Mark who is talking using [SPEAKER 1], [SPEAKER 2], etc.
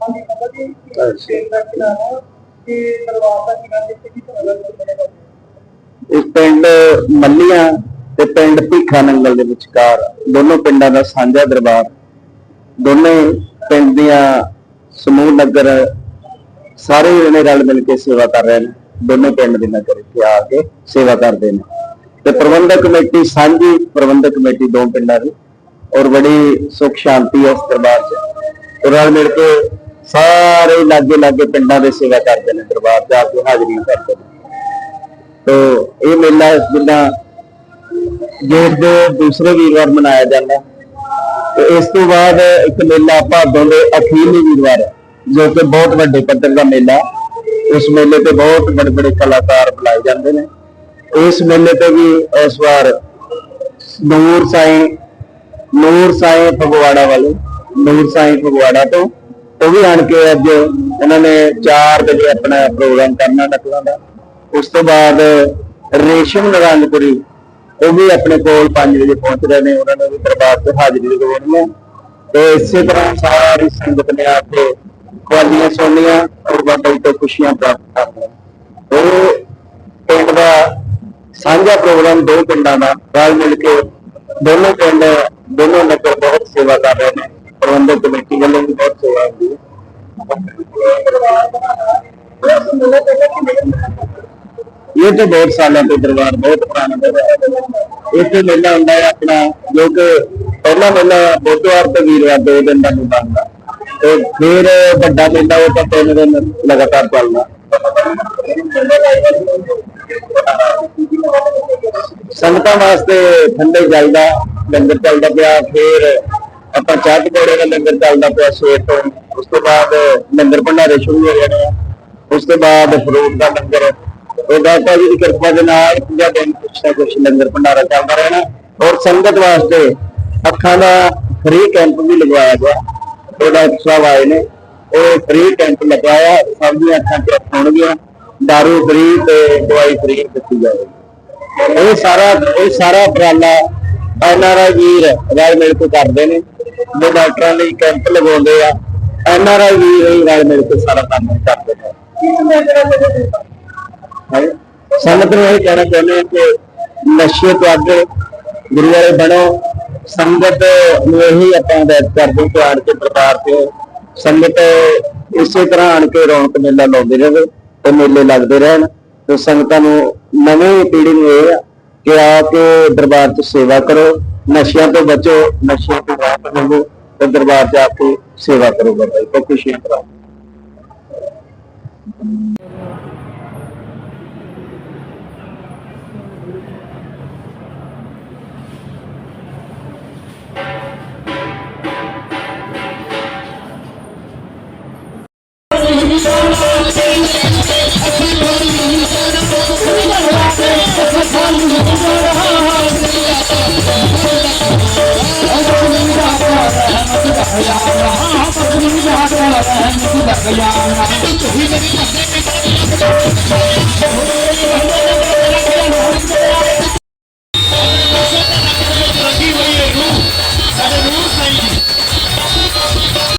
[SPEAKER 1] ਹਾਂਜੀ ਬਾਬਾ ਜੀ ਪਿੰਡ ਦਾ ਕਿ ਦਰਬਾਰ ਦਾ ਕੀ ਜਿੱਥੇ ਕੀ
[SPEAKER 2] ਇਸ ਪਿੰਡ ਮੱਲੀਆਂ ਤੇ ਪਿੰਡ ਭੀਖਾ ਨੰਗਲ ਦੇ ਵਿਚਕਾਰ ਦੋਨੋਂ ਪਿੰਡਾਂ ਦਾ ਸਾਂਝਾ ਦਰਬਾਰ, ਦੋਨੇ ਪਿੰਡ ਦੀਆਂ ਸਮੂਹ ਨਗਰ ਸਾਰੇ ਜਣੇ ਰਲ ਮਿਲ ਕੇ ਸੇਵਾ ਕਰ ਰਹੇ ਨੇ। ਦੋਨੇ ਪਿੰਡ ਦੇ ਨਗਰ ਇੱਥੇ ਆ ਕੇ ਸੇਵਾ ਕਰਦੇ ਨੇ। ਤੇ ਪ੍ਰਬੰਧਕ ਕਮੇਟੀ ਸਾਂਝੀ ਪ੍ਰਬੰਧਕ ਕਮੇਟੀ ਦੋ ਪਿੰਡਾਂ ਦੀ ਔਰ ਬੜੀ ਸੁਖ ਸ਼ਾਂਤੀ ਹੈ ਇਸ ਦਰਬਾਰ 'ਚ। ਰਲ ਮਿਲ ਕੇ ਸਾਰੇ ਲਾਗੇ ਲਾਗੇ ਪਿੰਡਾਂ ਦੇ ਸੇਵਾ ਕਰਦੇ ਨੇ, ਦਰਬਾਰ ਜਾ ਕੇ ਹਾਜ਼ਰੀਆਂ ਕਰਦੇ ਨੇ। ਤੋ ਇਹ ਮੇਲਾ ਜਿੱਦਾਂ ਜੇਠ ਦੇ ਦੂਸਰੇ ਵੀਰਵਾਰ ਮਨਾਇਆ ਜਾਂਦਾ ਤੇ ਇਸ ਤੋਂ ਬਾਅਦ ਇੱਕ ਮੇਲਾ ਭਾਦੋਂ ਦੇ ਅਖੀਰਲੇ ਵੀਰਵਾਰ ਜੋ ਕਿ ਬਹੁਤ ਵੱਡੇ ਪੱਧਰ ਦਾ ਮੇਲਾ ਉਸ ਮੇਲੇ ਤੇ ਬਹੁਤ ਬੜੇ ਬੜੇ ਕਲਾਕਾਰ ਬੁਲਾਏ ਜਾਂਦੇ ਨੇ। ਇਸ ਮੇਲੇ ਤੇ ਵੀ ਇਸ ਵਾਰ ਨੂਰ ਸਾਈਂ ਨੂਰ ਸਾਈਂ ਫਗਵਾੜਾ ਵਾਲੇ, ਨੂਰ ਸਾਈਂ ਫਗਵਾੜਾ ਤੋਂ ਉਹ ਵੀ ਆਣ ਕੇ ਅੱਜ ਉਹਨਾਂ ਨੇ 4 ਵਜੇ ਆਪਣਾ ਪ੍ਰੋਗਰਾਮ ਕਰਨਾ ਨਕਲਾਂ ਦਾ। ਉਸ ਤੋਂ ਬਾਅਦ ਰੇਸ਼ਮ ਨਰੰਗਪੁਰੀ, ਉਹ ਵੀ ਆਪਣੇ ਕੋਲ 5 ਵਜੇ ਪਹੁੰਚ ਰਹੇ ਨੇ, ਉਹਨਾਂ ਨੇ ਵੀ ਦਰਬਾਰ ਤੇ ਹਾਜ਼ਰੀ ਲਗਾਉਣੀ ਹੈ। ਤੇ ਇਸੇ ਤਰ੍ਹਾਂ ਸਾਰੀ ਸੰਗਤ ਨੇ ਆ ਕੇ ਖਵਾਲੀਆਂ ਸੁਣਨੀਆਂ ਔਰ ਬਾਬਾ ਜੀ ਤੋਂ ਖੁਸ਼ੀਆਂ ਪ੍ਰਾਪਤ ਕਰਨੀਆਂ ਉਹ ਪਿੰਡ ਦਾ ਸਾਂਝਾ ਪ੍ਰੋਗਰਾਮ ਦੋ ਪਿੰਡਾਂ ਦਾ, ਰਲ ਮਿਲ ਕੇ ਦੋਨੋਂ ਪਿੰਡ, ਦੋਨੋਂ ਨਗਰ ਬਹੁਤ ਸੇਵਾ ਕਰ ਰਹੇ ਨੇ। ਪ੍ਰਬੰਧਕ ਕਮੇਟੀ ਵੱਲੋਂ ਵੀ ਬਹੁਤ ਸੇਵਾ ਹੁੰਦੀ ਹੈ। ਇਹ ਤਾਂ ਬਹੁਤ ਸਾਲਾਂ ਤੋਂ ਦਰਬਾਰ ਬਹੁਤ ਪੁਰਾਣਾ ਦਰਬਾਰ ਇੱਥੇ ਮੇਲਾ ਹੁੰਦਾ ਹੈ ਆਪਣਾ, ਜੋ ਕਿ ਪਹਿਲਾ ਮੇਲਾ ਬੁੱਧਵਾਰ ਤੇ ਵੀਰਵਾਰ ਦੋ ਦਿਨ ਦਾ ਮੇਲਾ ਹੁੰਦਾ। ਤੇ ਫਿਰ ਵੱਡਾ ਮੇਲਾ ਉਹ ਤਾਂ ਤਿੰਨ ਦਿਨ ਲਗਾਤਾਰ ਚੱਲਦਾ। ਸੰਗਤਾਂ ਵਾਸਤੇ ਠੰਡੇ ਜਲ ਦਾ, ਲੰਗਰ ਚੱਲਦਾ ਪਿਆ, ਫਿਰ ਆਪਾਂ ਚਾਹ ਪਕੌੜੇ ਦਾ ਲੰਗਰ ਚੱਲਦਾ ਪਿਆ ਸਵੇਰ ਤੋਂ। ਉਸ ਤੋਂ ਬਾਅਦ ਲੰਗਰ ਭੰਡਾਰੇ ਸ਼ੁਰੂ ਹੋ ਗਏ ਨੇ ਉਸ ਤੋਂ ਬਾਅਦ ਫਰੂਟ ਦਾ ਲੰਗਰ। ਉਹ ਦਾਤਾ ਜੀ ਦੀ ਕਿਰਪਾ ਦੇ ਨਾਲ ਪੂਰਾ ਦਿਨ ਕੁਛ ਨਾ ਕੁਛ ਲੰਗਰ ਭੰਡਾਰਾ ਚੱਲਦਾ ਰਹਿਣਾ। ਔਰ ਸੰਗਤ ਵਾਸਤੇ ਅੱਖਾਂ ਦਾ ਫ੍ਰੀ ਕੈਂਪ ਵੀ ਲਗਵਾਇਆ ਗਿਆ। ਉਹ ਸਾਹਿਬ ਆਏ ਨੇ। ਉਹ ਫ੍ਰੀ ਕੈਂਪ ਲਗਾਇਆ ਸਭ ਦੀਆਂ ਅੱਖਾਂ ਤੇ ਹੋਣਗੀਆਂ। ਦਾਰੂ ਫ੍ਰੀ ਤੇ ਦਵਾਈ ਫ੍ਰੀ ਦਿੱਤੀ ਜਾਵੇਗੀ। ਇਹ ਸਾਰਾ ਇਹ ਸਾਰਾ ਉਪਰਾਲਾ ਐਨਆਰਆਈ ਵੀਰ ਰਲ ਮਿਲ ਕੇ ਕਰਦੇ ਨੇ। ਜੋ ਡਾਕਟਰਾਂ ਲਈ ਕੈਂਪ ਲਗਾਉਂਦੇ ਆ। ਐਨਆਰਆਈ ਵੀਰ ਹੀ ਰਲ ਮਿਲ ਕੇ ਸਾਰਾ ਕੰਮ ਕਰਦੇ ਨੇ। ਸੰਗਤ ਨੂੰ ਇਹ ਕਹਿਣਾ ਚਾਹੁੰਦੇ ਹਾਂ ਕਿ ਨਸ਼ੇ ਤੋਂ ਅੱਗੇ ਗੁਰੂ ਵਾਲੇ ਬਣੋ। ਸੰਗਤ ਨੂੰ ਇਹੀ ਆਪਾਂ ਬੈਠ ਕਰਦੇ ਕਿ ਆਣ ਕੇ ਦਰਬਾਰ ਤੇ ਸੰਗਤ ਇਸੇ ਤਰ੍ਹਾਂ ਆਣ ਕੇ ਰੌਣਕ ਮੇਲਾ ਲਾਉਂਦੇ ਰਹੇ ਤੇ ਮੇਲੇ ਲੱਗਦੇ ਰਹਿਣ। ਤੇ ਸੰਗਤਾਂ ਨੂੰ ਨਵੀਂ ਪੀੜ੍ਹੀ ਨੂੰ ਇਹ ਆ ਕਿ ਆ ਕੇ ਦਰਬਾਰ 'ਚ ਸੇਵਾ ਕਰੋ। ਨਸ਼ਿਆਂ ਤੋਂ ਬਚੋ, ਨਸ਼ਿਆਂ ਤੋਂ ਰਾਹਤ ਮਿਲੋ ਤੇ ਦਰਬਾਰ ਜਾ ਕੇ ਸੇਵਾ ਕਰੋ ਬਾਬਾ ਜੀ ਬਹੁਤ ਖੁਸ਼ੀਆਂ ਕਰਾਓ
[SPEAKER 3] ਲੱਗ ਜਾਣਾ ਤੁਸੀਂ ਮੇਰੇ ਪੱਤੇ ਵਿੱਚ ਲੱਗ ਜਾਣਾ